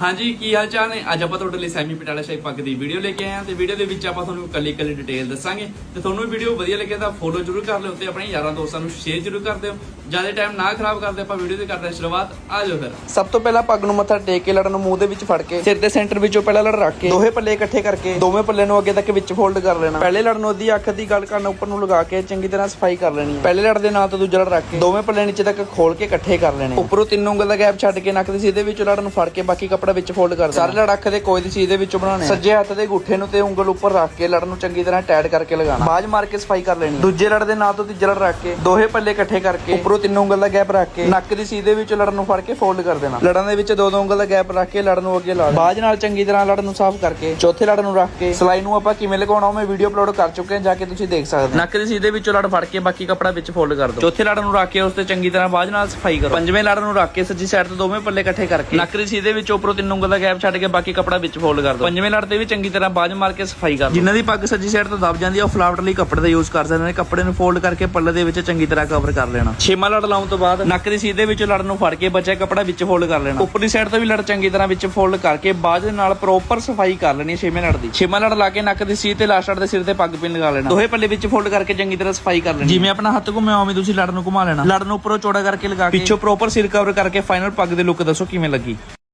ਹਾਂਜੀ, ਕੀ ਹਾਲ ਚਾਲ ਨੇ? ਅੱਜ ਆਪਾਂ ਤੁਹਾਡੇ ਲਈ ਸੈਮੀ ਪਟਾਲਾ ਸ਼ਾਹੀ ਪੱਗ ਦੀ ਵੀਡੀਓ ਲੈ ਕੇ ਆਏ ਹਾਂ ਤੇ ਵੀਡੀਓ ਦੇ ਵਿੱਚ ਆਪਾਂ ਤੁਹਾਨੂੰ ਕੱਲੀ ਕੱਲੀ ਡਿਟੇਲ ਦੱਸਾਂਗੇ ਤੇ ਤੁਹਾਨੂੰ ਵੀਡੀਓ ਵਧੀਆ ਲੱਗੇ ਤਾਂ ਫੋਲੋ ਜ਼ਰੂਰ ਕਰ ਲਿਓ ਤੇ ਆਪਣੇ ਯਾਰਾਂ ਦੋਸਤਾਂ ਨੂੰ ਸ਼ੇਅਰ ਜ਼ਰੂਰ ਕਰ ਦਿਓ। ਜ਼ਿਆਦਾ ਟਾਈਮ ਨਾ ਖਰਾਬ ਕਰਦੇ, ਆਪਾਂ ਵੀਡੀਓ ਦੀ ਕਰਦੇ ਹਾਂ ਸ਼ੁਰੂਆਤ ਆ ਜਾਓ ਫਿਰ। ਸਭ ਤੋਂ ਪਹਿਲਾਂ ਪੱਗ ਨੂੰ ਮੱਥਾ ਟੇਕ ਕੇ ਲੜ ਨੂੰ ਮੂੰਹ ਦੇ ਵਿੱਚ ਫੜ ਕੇ, ਸਿਰ ਦੇ ਸੈਂਟਰ ਵਿੱਚੋਂ ਪਹਿਲਾਂ ਲੜ ਰੱਖ ਕੇ, ਦੋਹੇ ਪੱਲੇ ਇਕੱਠੇ ਕਰਕੇ, ਦੋਵੇਂ ਪੱਲੇ ਨੂੰ ਅੱਗੇ ਤੱਕ ਵਿੱਚ ਫੋਲਡ ਕਰ ਲੈਣਾ। ਪਹਿਲੇ ਲੜ ਨੂੰ ਅੱਧੀ ਅੱਖ ਦੀ ਗੱਲ ਕਰਨ ਉੱਪਰ ਨੂੰ ਲਗਾ ਕੇ ਚੰਗੀ ਤਰ੍ਹਾਂ ਸਫ਼ਾਈ ਕਰ ਲੈਣੀ ਹੈ। ਪਹਿਲੇ ਲੜ ਦੇ ਨਾਲ ਤੋਂ ਦੂਜਾ ਲੜ ਰੱਖ ਕੇ, ਦੋਵੇਂ ਪੱਲੇ ਨੀਚੇ ਤੱਕ ਖੋਲ ਕੇ ਇਕੱਠੇ ਕਰ ਲੈਣੇ ਉੱਪਰੋਂ ਤਿੰਨ ਉਂਗਲ ਦਾ ਗੈਪ ਛੱਡ ਕੇ ਨੱਕ ਦੀ ਸਿੱਧੇ ਵਿੱਚੋਂ ਲੜ ਨੂੰ ਫੜ ਕੇ ਬਾਕੀ ਕੱਪੜਾ ਵਿੱਚ ਫੋਲਡ ਕਰ ਦੇਣਾ। ਸਾਰੇ ਲੜ ਅੱਖ ਦੇ ਕੋਈ ਦੀ ਚੀਜ਼ ਦੇ ਵਿੱਚੋਂ ਬਣਾਉਣੇ। ਸੱਜੇ ਹੱਥ ਦੇ ਗੁੱਠੇ ਨੂੰ ਤੇ ਉਂਗਲ ਉੱਪਰ ਰੱਖ ਕੇ ਲੜ ਨੂੰ ਚੰਗੀ ਤਰ੍ਹਾਂ ਟਾਈਟ ਕਰਕੇ ਲਗਾਉਣਾ। ਬਾਜ ਮਾਰ ਕੇ ਸਫ਼ਾਈ ਕਰ ਲੈਣੀ ਦੂਜੇ ਲੜ ਦੇ ਨਾਲ ਤੋਂ ਤੀਜਾ ਲੜ ਰੱਖ ਕੇ ਦੋਹੇ ਪੱਲੇ ਇਕੱਠੇ ਕਰਕੇ ਉੱਪਰੋਂ ਤਿੰਨ ਉਂਗਲ ਦਾ ਗੈਪ ਰੱਖ ਕੇ ਨੱਕ ਦੀ ਸੀਧੇ ਵਿੱਚ ਲੜ ਨੂੰ ਫੜ ਕੇ ਫੋਲਡ ਕਰ ਦੇਣਾ। ਲੜਾਂ ਦੇ ਵਿੱਚ ਦੋ ਦੋ ਉਂਗਲ ਦਾ ਗੈਪ ਰੱਖ ਕੇ ਲੜ ਨੂੰ ਅੱਗੇ ਲਾ ਬਾਜ ਨਾਲ ਚੰਗੀ ਤਰ੍ਹਾਂ ਲੜ ਨੂੰ ਸਾਫ਼ ਕਰਕੇ ਚੌਥੇ ਲੜ ਨੂੰ ਰੱਖ ਕੇ ਸਲਾਈ ਨੂੰ ਆਪਾਂ ਕਿਵੇਂ ਲਗਾਉਣਾ ਉਹ ਮੈਂ ਵੀਡੀਓ ਅਪਲੋਡ ਕਰ ਚੁੱਕੇ ਹਾਂ ਜਾ ਕੇ ਤੁਸੀਂ ਦੇਖ ਸਕਦੇ ਹੋ। ਨੱਕ ਦੀ ਸੀਧੇ ਵਿੱਚੋਂ ਲੜ ਫੜ ਕੇ ਬਾਕੀ ਕੱਪੜਾ ਵਿੱਚ ਫੋਲਡ ਕਰ ਦਿਓ। ਚੌਥੇ ਲੜ ਨੂੰ ਰੱਖ ਕੇ ਉਸ ਤੇ ਚੰਗੀ ਤਰ੍ਹਾਂ ਬਾਜ ਨਾਲ ਸਫ਼ਾਈ ਕਰੋ। ਪੰਜਵੇਂ ਲੜ ਨੂੰ ਰੱਖ ਕੇ ਸੱਜੀ ਸਾਈਡ ਤੋਂ ਦੋਵੇਂ ਪੱਲੇ ਇਕੱਠੇ ਕਰਕੇ ਨੱਕ ਦੀ ਸੀਧੇ ਵਿੱਚ ਉੱਪਰੋਂ ਤਿੰਨ ਉਂਗਲ ਦਾ ਗੈਪ ਛੱਡ ਕੇ ਬਾਕੀ ਕੱਪੜਾ ਵਿੱਚ ਫੋਲਡ ਕਰ ਦਿਓ। ਪੰਜਵੇਂ ਲੜ ਤੇ ਵੀ ਚੰਗੀ ਤਰ੍ਹਾਂ ਬਾਜ ਮਾਰ ਕੇ ਸਫ਼ਾਈ ਕਰ ਦਿਓ। ਜਿਨ੍ਹਾਂ ਦੀ ਪੱਗ ਸੱਜੀ ਸਾਈਡ ਤੋਂ ਦਬ ਜਾਂਦੀ ਹੈ ਉਹ ਫਲਾਵਟ ਲਈ ਕੱਪੜੇ ਦਾ ਯੂਜ਼ ਕਰ ਸਕਦੇ ਨੇ। ਕੱਪੜੇ ਨੂੰ ਫੋਲਡ ਕਰਕੇ ਪੱਲੇ ਦੇ ਵਿੱਚ ਚੰਗੀ ਤਰ੍ਹਾਂ ਕਵਰ ਕਰ ਲੈਣਾ। ਛੇਵਾਂ ਲੜ ਲਾਉਣ ਤੋਂ ਬਾਅਦ ਨੱਕ ਦੀ ਸੀਧੇ ਵਿੱਚ ਲੜ ਨੂੰ ਫੜ ਕੇ ਬਚਿਆ ਕੱਪੜਾ ਵਿੱਚ ਫੋਲਡ ਕਰ ਲੈਣਾ। ਉੱਪਰਲੀ ਸਾਈਡ ਤੋਂ ਵੀ ਲੜ ਚੰਗੀ ਤਰ੍ਹਾਂ ਵਿੱਚ ਫੋਲਡ ਕਰਕੇ ਬਾਜ ਦੇ ਨਾਲ ਪ੍ਰੋਪਰ ਸਫ਼ਾਈ ਕਰ ਲੈਣੀ ਛੇਵੇਂ ਲੜ ਦੀ। ਛੇਵਾਂ ਲੜ ਲਾ ਕੇ ਨੱਕ ਦੀ ਸੀਧ ਤੇ ਲਾਸਟ ਲੜ ਦੇ ਸਿਰ ਤੇ ਪੱਗ ਪਿੰਨ ਲਗਾ ਲੈਣਾ। ਦੋਹੇ ਪੱਲੇ ਵਿੱਚ ਫੋਲਡ ਕਰਕੇ ਚੰਗੀ ਤਰ੍ਹਾਂ ਸਫ਼ਾਈ ਕਰ ਲੈਣੀ। ਜਿਵੇਂ ਆਪਣਾ ਹੱਥ ਘੁੰਮਿਆ ਉਵੇਂ ਤੁਸੀਂ ਲੜ ਨੂੰ ਘੁਮਾ ਲੈਣਾ। ਲੜ ਨੂੰ ਉੱਪਰੋਂ ਚੌੜਾ ਕਰਕੇ ਲਗਾ ਕੇ ਪਿੱਛੋਂ ਪ੍ਰੋਪਰ ਸਿਰ ਕਵਰ ਕਰਕੇ ਫਾਈਨਲ ਪੱਗ ਦੇ ਲੁੱਕ ਦੱਸੋ ਕਿਵੇਂ ਲੱਗੀ।